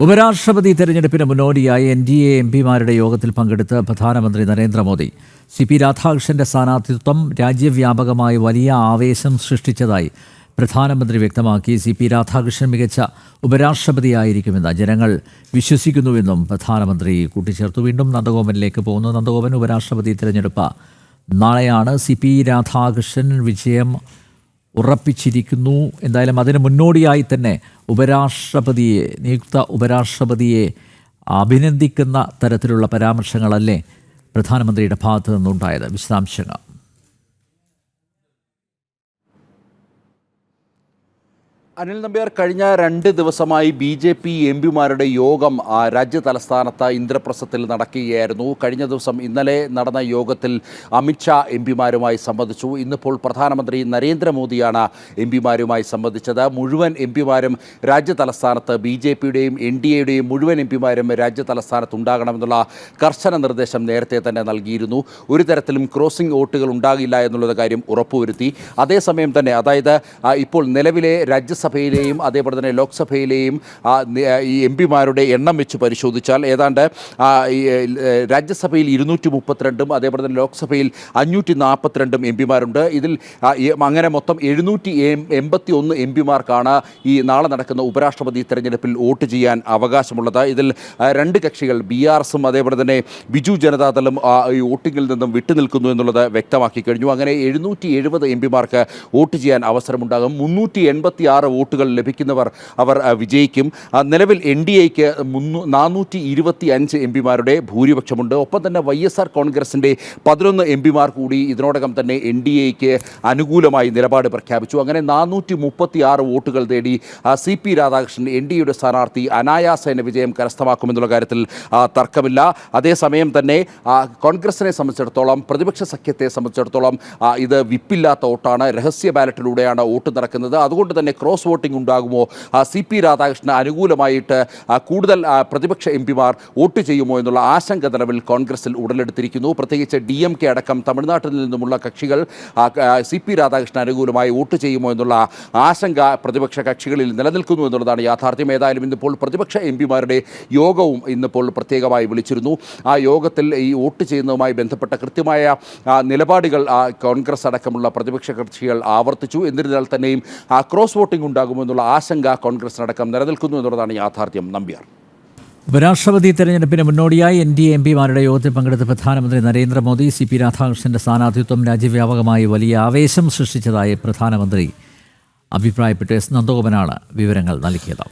ഉപരാഷ്ട്രപതി തെരഞ്ഞെടുപ്പിന് മുന്നോടിയായി എൻ ഡി എ എം പിമാരുടെ യോഗത്തിൽ പങ്കെടുത്ത് പ്രധാനമന്ത്രി നരേന്ദ്രമോദി. സി പി രാധാകൃഷ്ണന്റെ സ്ഥാനാർത്ഥിത്വം രാജ്യവ്യാപകമായി വലിയ ആവേശം സൃഷ്ടിച്ചതായി പ്രധാനമന്ത്രി വ്യക്തമാക്കി. സി പി രാധാകൃഷ്ണൻ മികച്ച ഉപരാഷ്ട്രപതിയായിരിക്കുമെന്ന് ജനങ്ങൾ വിശ്വസിക്കുന്നുവെന്നും പ്രധാനമന്ത്രി കൂട്ടിച്ചേർത്തു. വീണ്ടും നന്ദഗോപനിലേക്ക് പോകുന്നു. നന്ദഗോപൻ ഉപരാഷ്ട്രപതി തിരഞ്ഞെടുപ്പ് നാളെയാണ്. സി പി രാധാകൃഷ്ണൻ വിജയം ഉറപ്പിച്ചിരിക്കുന്നു. എന്തായാലും അതിന് മുന്നോടിയായി തന്നെ ഉപരാഷ്ട്രപതിയെ നിയുക്ത ഉപരാഷ്ട്രപതിയെ അഭിനന്ദിക്കുന്ന തരത്തിലുള്ള പരാമർശങ്ങളല്ലേ പ്രധാനമന്ത്രിയുടെ ഭാഗത്തു നിന്നുണ്ടായത്? വിശദാംശങ്ങൾ. അനിൽ നമ്പ്യാർ കഴിഞ്ഞ രണ്ട് ദിവസമായി ബി ജെ പി എം പിമാരുടെ യോഗം രാജ്യ തലസ്ഥാനത്ത് ഇന്ദ്രപ്രസ്ഥത്തിൽ നടക്കുകയായിരുന്നു. കഴിഞ്ഞ ദിവസം ഇന്നലെ നടന്ന യോഗത്തിൽ അമിത്ഷാ എം പിമാരുമായി സംബന്ധിച്ചു ഇന്നിപ്പോൾ പ്രധാനമന്ത്രി നരേന്ദ്രമോദിയാണ് എം പിമാരുമായി സംബന്ധിച്ചത് മുഴുവൻ എം പിമാരും രാജ്യ തലസ്ഥാനത്ത് ബി ജെ പിയുടെയും എൻ ഡി എയുടെയും മുഴുവൻ എം പിമാരും രാജ്യ തലസ്ഥാനത്ത് ഉണ്ടാകണമെന്നുള്ള കർശന നിർദ്ദേശം നേരത്തെ തന്നെ നൽകിയിരുന്നു. ഒരു തരത്തിലും ക്രോസിംഗ് വോട്ടുകൾ ഉണ്ടാകില്ല എന്നുള്ള കാര്യം ഉറപ്പുവരുത്തി. അതേസമയം തന്നെ അതായത് ഇപ്പോൾ നിലവിലെ രാജ്യസഭയിലെയും അതേപോലെ തന്നെ ലോക്സഭയിലെയും ഈ എം പിമാരുടെ എണ്ണം വെച്ച് പരിശോധിച്ചാൽ ഏതാണ്ട് രാജ്യസഭയിൽ ഇരുന്നൂറ്റി മുപ്പത്തിരണ്ടും അതേപോലെ തന്നെ ലോക്സഭയിൽ അഞ്ഞൂറ്റി നാൽപ്പത്തിരണ്ടും എം പിമാരുണ്ട്. ഇതിൽ അങ്ങനെ മൊത്തം എഴുന്നൂറ്റി എൺപത്തി ഒന്ന് എം പിമാർക്കാണ് ഈ നാളെ നടക്കുന്ന ഉപരാഷ്ട്രപതി തെരഞ്ഞെടുപ്പിൽ വോട്ട് ചെയ്യാൻ അവകാശമുള്ളത്. ഇതിൽ രണ്ട് കക്ഷികൾ ബി ആർ എസും അതേപോലെ തന്നെ ബിജു ജനതാദളും ഈ വോട്ടിങ്ങിൽ നിന്നും വിട്ടുനിൽക്കുന്നു എന്നുള്ളത് വ്യക്തമാക്കി കഴിഞ്ഞു. അങ്ങനെ എഴുന്നൂറ്റി എഴുപത് എം പിമാർക്ക് വോട്ട് ചെയ്യാൻ അവസരമുണ്ടാകും. മുന്നൂറ്റി എൺപത്തി ആറ് വോട്ടുകൾ ലഭിക്കുന്നവർ അവർ വിജയിക്കും. നിലവിൽ എൻ ഡി എക്ക് മുന്നൂ നാനൂറ്റി ഇരുപത്തി അഞ്ച് എം പിമാരുടെ ഭൂരിപക്ഷമുണ്ട്. ഒപ്പം തന്നെ വൈ എസ് ആർ കോൺഗ്രസിന്റെ പതിനൊന്ന് എം പിമാർ കൂടി ഇതിനോടകം തന്നെ എൻ ഡി എക്ക് അനുകൂലമായി നിലപാട് പ്രഖ്യാപിച്ചു. അങ്ങനെ നാനൂറ്റി മുപ്പത്തി ആറ് വോട്ടുകൾ തേടി C P Radhakrishnan N D എയുടെ സ്ഥാനാർത്ഥി അനായാസേന വിജയം കരസ്ഥമാക്കുമെന്നുള്ള കാര്യത്തിൽ തർക്കമില്ല. അതേസമയം തന്നെ കോൺഗ്രസിനെ സംബന്ധിച്ചിടത്തോളം പ്രതിപക്ഷ സഖ്യത്തെ സംബന്ധിച്ചിടത്തോളം ഇത് വിപ്പില്ലാത്ത വോട്ടാണ്. രഹസ്യ ബാലറ്റിലൂടെയാണ് വോട്ട് നടക്കുന്നത്. അതുകൊണ്ട് തന്നെ ക്രോസ് വോട്ടിംഗ് ഉണ്ടാകുമോ? സി പി രാധാകൃഷ്ണന് അനുകൂലമായിട്ട് കൂടുതൽ പ്രതിപക്ഷ എം പിമാർ വോട്ട് ചെയ്യുമോ എന്നുള്ള ആശങ്ക നിലവിൽ കോൺഗ്രസിൽ ഉടലെടുത്തിരിക്കുന്നു. പ്രത്യേകിച്ച് ഡി എം കെ അടക്കം തമിഴ്നാട്ടിൽ നിന്നുമുള്ള കക്ഷികൾ സി പി രാധാകൃഷ്ണൻ അനുകൂലമായി വോട്ട് ചെയ്യുമോ എന്നുള്ള ആശങ്ക പ്രതിപക്ഷ കക്ഷികളിൽ നിലനിൽക്കുന്നു എന്നുള്ളതാണ് യാഥാർത്ഥ്യം. ഏതായാലും ഇന്നിപ്പോൾ പ്രതിപക്ഷ എം പിമാരുടെ യോഗവും ഇന്നിപ്പോൾ പ്രത്യേകമായി വിളിച്ചിരുന്നു. ആ യോഗത്തിൽ ഈ വോട്ട് ചെയ്യുന്നതുമായി ബന്ധപ്പെട്ട കൃത്യമായ നിലപാടുകൾ കോൺഗ്രസ് അടക്കമുള്ള പ്രതിപക്ഷ കക്ഷികൾ ആവർത്തിച്ചു. എന്നിരുന്നാൽ തന്നെയും ക്രോസ് വോട്ടിംഗ് ഉണ്ടാകുമെന്നുള്ള ആശങ്ക കോൺഗ്രസിനടക്കം നിലനിൽക്കുന്നു എന്നുള്ളതാണ് യാഥാർത്ഥ്യം. നമ്പ്യാർ. ഉപരാഷ്ട്രപതി തെരഞ്ഞെടുപ്പിന് മുന്നോടിയായി എൻ ഡി എ പിമാരുടെ യോഗത്തിൽ പങ്കെടുത്ത പ്രധാനമന്ത്രി നരേന്ദ്രമോദി സി പി രാധാകൃഷ്ണന്റെ സ്ഥാനാർത്ഥിത്വം രാജ്യവ്യാപകമായി വലിയ ആവേശം സൃഷ്ടിച്ചതായി പ്രധാനമന്ത്രി അഭിപ്രായപ്പെട്ടു. എസ്. നന്ദഗോപനാണ് വിവരങ്ങൾ നൽകിയത്.